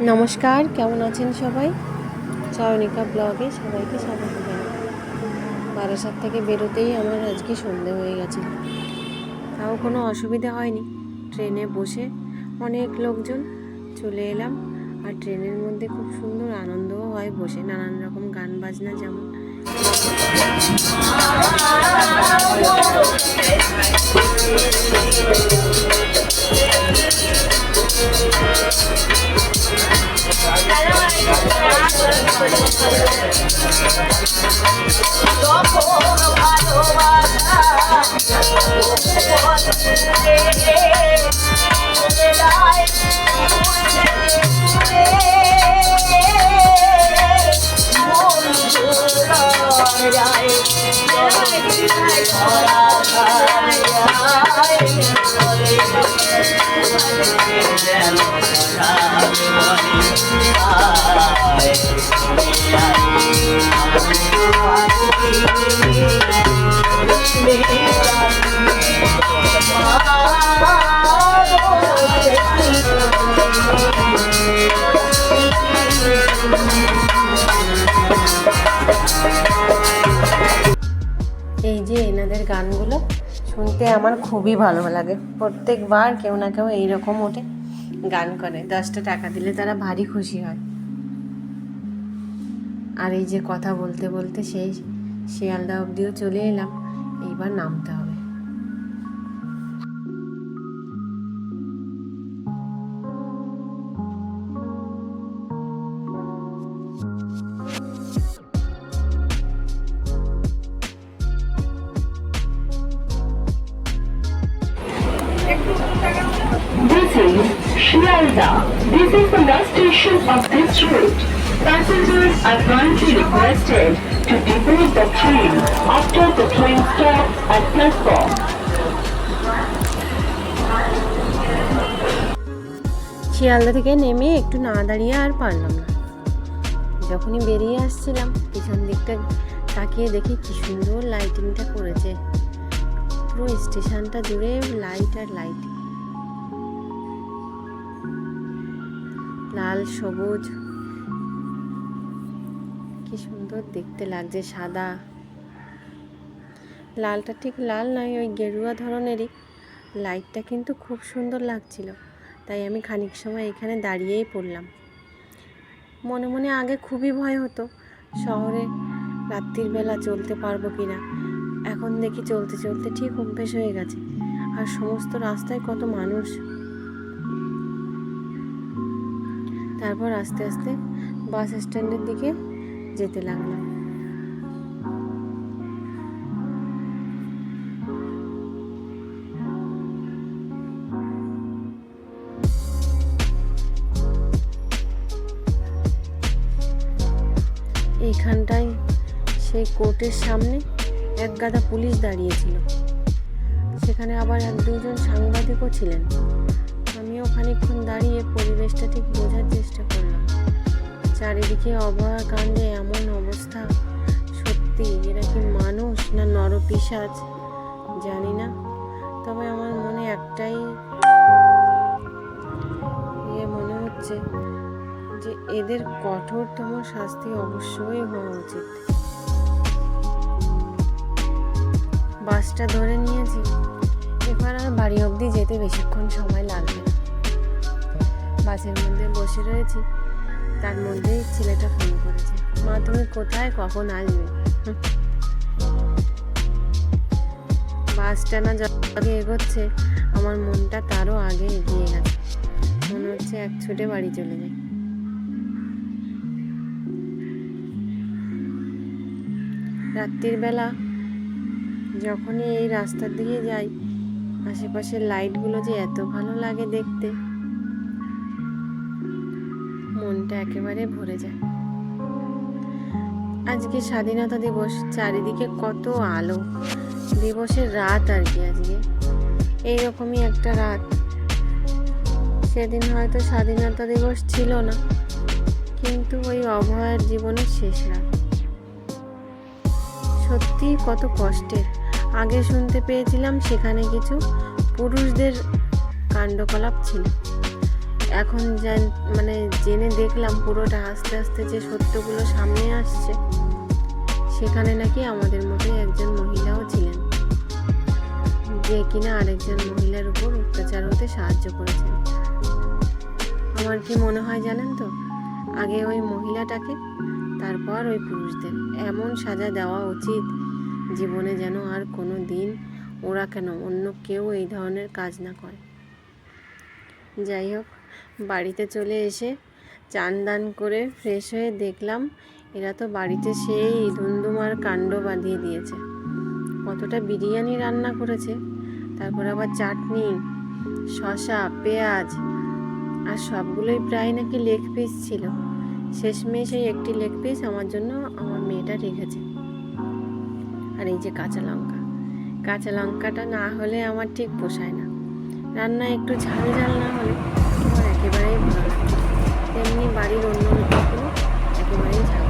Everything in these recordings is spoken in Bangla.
নমস্কার, কেমন আছেন সবাই? চয়নিকা ব্লগে সবাইকে স্বাগত জানাই। বারাসাত থেকে বেরোতেই আমার আজকে সন্ধে হয়ে গেছে তাও কোনো অসুবিধা হয়নি। ট্রেনে বসে অনেক লোকজন চলে এলাম। আর ট্রেনের মধ্যে খুব সুন্দর আনন্দও হয় বসে। নানান রকম গান বাজনা যেমন। এই শুনতে আমার খুবই ভালো লাগে। প্রত্যেকবার কেউ না কেউ এইরকম ওঠে গান করে। দশটা টাকা দিলে তারা ভারী খুশি হয়। আর এই যে কথা বলতে বলতে সেই শিয়ালদা অবধিও চলে এলাম। এইবার নামতে হবে। Shialda. This is the last station of this route. Passengers are kindly requested to depart the train after the train stops at platform. Sealdah থেকে নেমে একটু না দাঁড়িয়ে আর পারলাম না যখনই বেরিয়ে আসছিলাম পিছন দিকটা তাকিয়ে দেখি কি সুন্দর লাইটিংটা করেছে পুরো স্টেশনটা জুড়ে লাইট আর লাইট লাল, সবুজ। কি সুন্দর দেখতে লাগছে, সাদা। লালটা ঠিক লাল নয়, ওই গেরুয়া ধরনেরই। লাইটটা কিন্তু খুব সুন্দর লাগছিল। তাই আমি খানিক সময় এখানে দাঁড়িয়েই পড়লাম। মনে মনে আগে খুবই ভয় হতো, শহরে রাত্রির বেলা চলতে পারব কি না। এখন দেখি চলতে চলতে ঠিক অভ্যেস হয়ে গেছে। আর সমস্ত রাস্তায় কত মানুষ। তারপর আস্তে আস্তে বাস স্ট্যান্ডের দিকে যেতে লাগলাম। এইখানটায় সেই কোর্টের সামনে এক গাদা পুলিশ দাঁড়িয়েছিল। সেখানে আবার এক দুজন সাংবাদিকও ছিলেন। খানিকক্ষণ দাঁড়িয়ে পরিবেশটা ঠিক বোঝার চেষ্টা করলাম। চারিদিকে অভয়া কাণ্ডে এমন অবস্থা? সত্যি, এরা কি মানুষ না নরপিসাজ জানি না। তবে আমার মনে একটাই ইয়ে মনে হচ্ছে যে এদের কঠোরতম শাস্তি অবশ্যই হওয়া উচিত। বাসটা ধরে নিয়েছি। এবার আর বাড়ি অবধি যেতে বেশিক্ষণ সময় লাগবে বাসের মধ্যে বসে রয়েছি। তার মধ্যেই ছেলেটা ফোন করেছে। মা, তুমি কোথায়? কখন আসবে। বাসটা না যত আগে এগোচ্ছে, আমার মনটা তারও আগে এগিয়ে গেছে। মনে হচ্ছে এক ছুটে বাড়ি চলে যায় রাত্রির বেলা যখনই এই রাস্তার দিকে যাই, আশেপাশের লাইটগুলো যে এত ভালো লাগে দেখতে মনটা একেবারে ভরে যায়। আজকে স্বাধীনতা দিবস, চারিদিকে কত আলো। দিবসের রাত আর কি আজকে। এইরকমই একটা রাত। সেদিন হয়তো স্বাধীনতা দিবস ছিল না, কিন্তু ওই অভয়ের জীবনের শেষ রাত। সত্যি কত কষ্টের। আগে শুনতে পেয়েছিলাম সেখানে কিছু পুরুষদের কাণ্ডকলাপ ছিল। এখন জান- মানে জেনে দেখলাম পুরোটা আস্তে আস্তে যে সত্যগুলো সামনে আসছে, সেখানে নাকি আমাদের মতোই একজন মহিলাও ছিলেন, যে কিনা আরেকজন মহিলার উপর অত্যাচার হতে সাহায্য করেছেন। আমার কি মনে হয় জানেন তো? আগে ওই মহিলাটাকে, তারপর ওই পুরুষদের। এমন সাজা দেওয়া উচিত, জীবনে যেন আর কোনো দিন ওরা কেন অন্য কেউ এই ধরনের কাজ না করে। যাই হোক বাড়িতে চলে এসে চান দান করে ফ্রেশ হয়ে দেখলাম, এরা তো বাড়িতে সেই ধুমধুমার কাণ্ড বাঁধিয়ে দিয়েছে। কতটা বিরিয়ানি রান্না করেছে, তারপর আবার চাটনি, শসা, পেঁয়াজ, আর সবগুলোই প্রায় নাকি লেগ পিস ছিল। শেষমেশ এই একটি লেগ পিস আমার জন্য আমার মেয়েটা রেখেছে। আর এই যে কাঁচা লঙ্কা, কাঁচা লঙ্কাটা না হলে আমার ঠিক পোষায় না। রান্না একটু ঝাল ঝাল না হলে আমার একেবারেই ভালো লাগে। তেমনি বাড়ির অন্য লোকগুলো একেবারেই ঝাল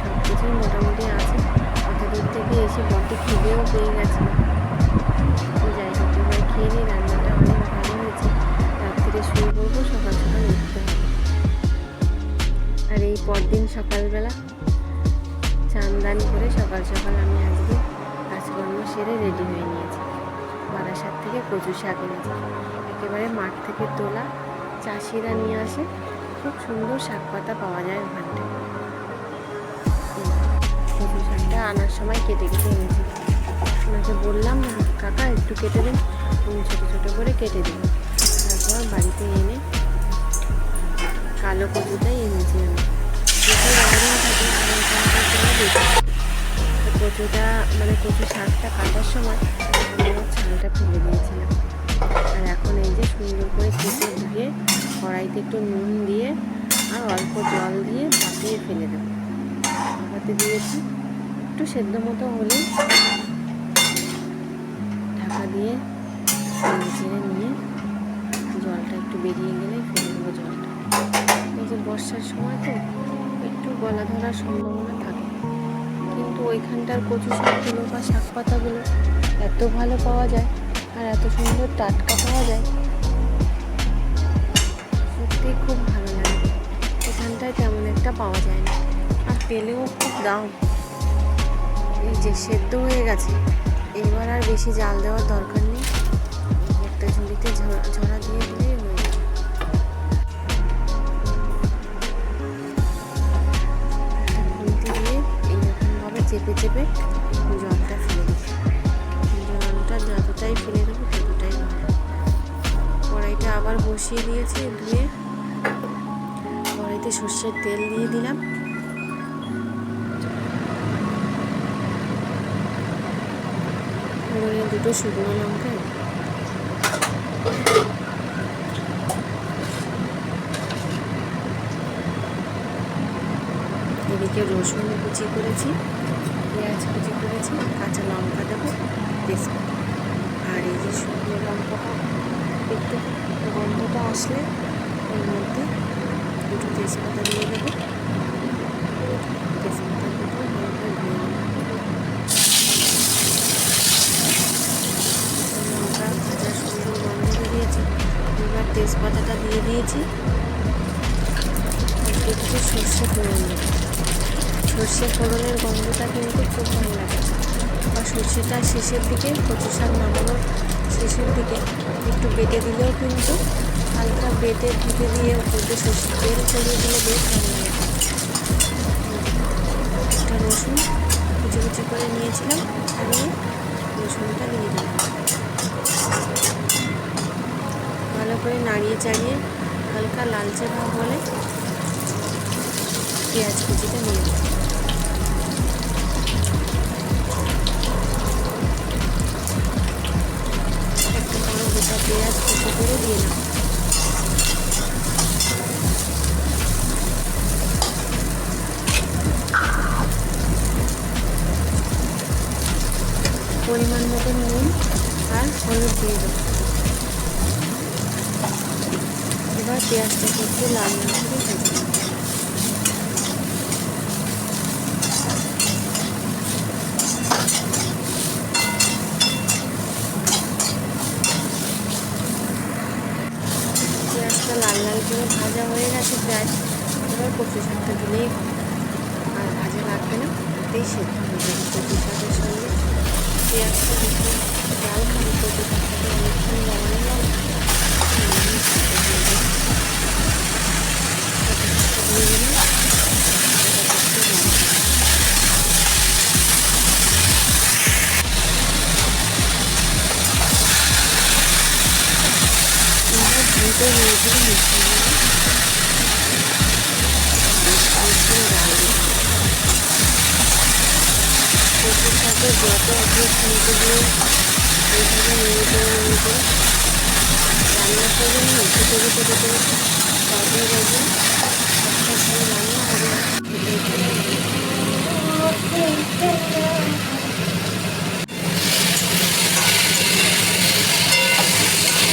সব কিছুই মোটামুটি আছে। অত দূর থেকে এসে বড্ড খিদেও পেয়ে গেছে। যাই হোক, এবার খেয়ে নিই রান্নাটা অনেক ভালো হয়েছে। রাত্রিরে শুয়ে পড়ব, সকাল সকাল উঠতে হবে। আর এই পরদিন সকালবেলা চান করে সকাল সকাল আমি আজকে কাজকর্ম সেরে রেডি হয়ে নিয়েছি। বারাসাত থেকে কচু শাক এনেছি। একেবারে মাঠ থেকে তোলা চাষিরা নিয়ে আসে। খুব সুন্দর শাক পাতা পাওয়া যায় ওখানটায় কচু শাকটা আনার সময় কেটে কেটে এনেছি। ওনাকে বললাম, কাকা, একটু কেটে দিন। উনি ছোটো ছোটো করে কেটে দিন তারপর বাড়িতে এনে কালো কচুটাই এনেছি আমি। কচুটা মানে কচু শাকটা কাটার সময় ছালটা ফেলে দিয়েছিলাম। আর এখন এই যে সুন্দর করে কেটে ধুয়ে কড়াইতে একটু নুন দিয়ে আর অল্প জল দিয়ে ভাপিয়ে ফেলে দেবো। ভাপাতে দিয়েছি। একটু সেদ্ধ মতো হলে ঢাকা দিয়ে চেড়ে নিয়ে জলটা একটু বেরিয়ে গেলে ফেলে দেবো জলটা। এই যে বর্ষার সময় তো একটু গলা ধরার সম্ভাবনা থাকে। কিন্তু ওইখানটার কচু শাকগুলো বা শাক পাতাগুলো এত ভালো পাওয়া যায় আর এত সুন্দর টাটকা পাওয়া যায়। সত্যিই খুব ভালো লাগে। এখানটায় তেমন একটা পাওয়া যায় না। আর পেলেও খুব দাম। এই যে সেদ্ধ হয়ে গেছে। এবার আর বেশি জাল দেওয়ার দরকার নেই। একটা ঝুড়িতে ঝরা দিয়ে দিলেই হয়ে চেপে চেপে বসিয়ে দিয়েছি ধুয়ে। কড়াইতে সর্ষের তেল দিয়ে দিলাম। দুটো শুকনো লঙ্কা। এদিকে রসুন কুচি করেছি, পেঁয়াজ কুচি করেছি, কাঁচা লঙ্কা দেবো তেজপাতা আর এই যে শুকনো লঙ্কাটা একটু গন্ধটা আসলে এর মধ্যে দুটো তেজপাতা দিয়ে দেবো। তেজপাতা লঙ্কা ভাজা সুন্দর গন্ধ বেরিয়েছে এবার তেজপাতাটা দিয়ে দিয়েছি। একটু সর্ষে ফোড়ন দেবো। সর্ষে ফোড়নের গন্ধটা কিন্তু খুব ভালো লাগে। বা সর্ষেটা শেষের দিকে কচু শাক নামানোর শেষের দিকে একটু বেটে দিলেও কিন্তু হালকা বেটে ঢেকে দিয়ে সর্ষের তেল ছড়িয়ে দিলে বেশ ভালো লাগে একটা রসুন কুচি কুচি করে নিয়েছিলাম, আমি রসুনটা দিয়ে দিলাম। ভালো করে নাড়িয়ে চাড়িয়ে হালকা লালচে ভাব হলে পেঁয়াজ কুচিটা নিয়ে দেবো সাথে যত আপনি খুঁজতে দিয়ে এইভাবে নেড়ে নেড়ে রান্না করবেন না খেতে খেতে খেতে খেতে তারপরে দেখবেন একটা ভালো রান্না হবে খেতে খেতে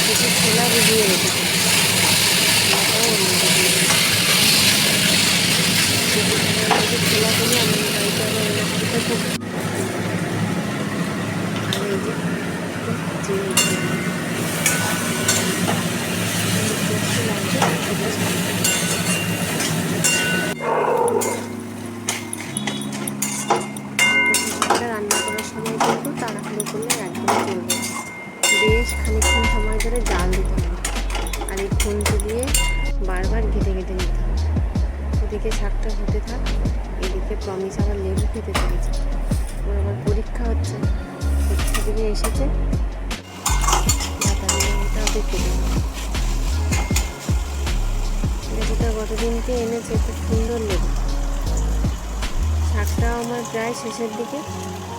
কিছু ছোলা ভিজিয়ে রেখেছি ছোলাটাও দিয়ে দিলাম ছোলা করে আমি করতে থাকি আর এই যে একটু জিরে দিয়ে দিলাম। একটু লাগবে, এটা সামনে। কচুশাকটা রান্না করার সময় কিন্তু তাড়াহুড়ো করলে একদম বেশ খানিকক্ষণ সময় ধরে জাল দিতে হবে আর এই খুন্তি দিয়ে বারবার ঘেটে ঘেটে নিতে হবে ওদিকে শাকটা হতে থাক এদিকে প্রমিস আবার লেবু খেতে চলেছে ওর আবার পরীক্ষা হচ্ছে পরীক্ষা দিকে এসেছে। লেবুটা ওকে লেবুটা গতদিনকে এনেছে, খুব সুন্দর লেবু। শাকটাও আমার প্রায় শেষের দিকে।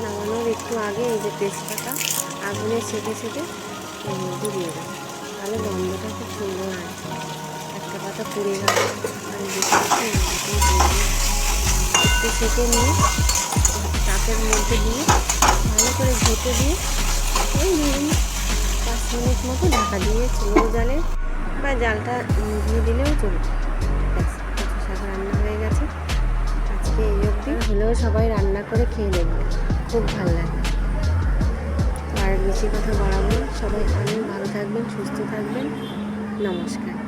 নামানোর একটু আগে এই যে তেজপাতা, আগুনে সেকে সেকে মধ্যে দিয়ে তাহলে গন্ধটা খুব সুন্দর আসবে। একটা পাতা পুড়ে গেল। আর। একটু সেকে নিয়ে চাকের মধ্যে দিয়ে ভালো করে ঘেটে দিয়ে ওই পাঁচ মিনিট মতো ঢাকা দিয়ে লো জালে বা জালটা দিয়ে দিলেও চলবে। শাক রান্না হয়ে গেছে। আজকে এই অবধি। হলেও সবাই রান্না করে খেয়ে নেবে। খুব ভালো লাগে। আর বেশি কথা বাড়াবো। সবাই অনেক ভালো থাকবেন, সুস্থ থাকবেন। নমস্কার।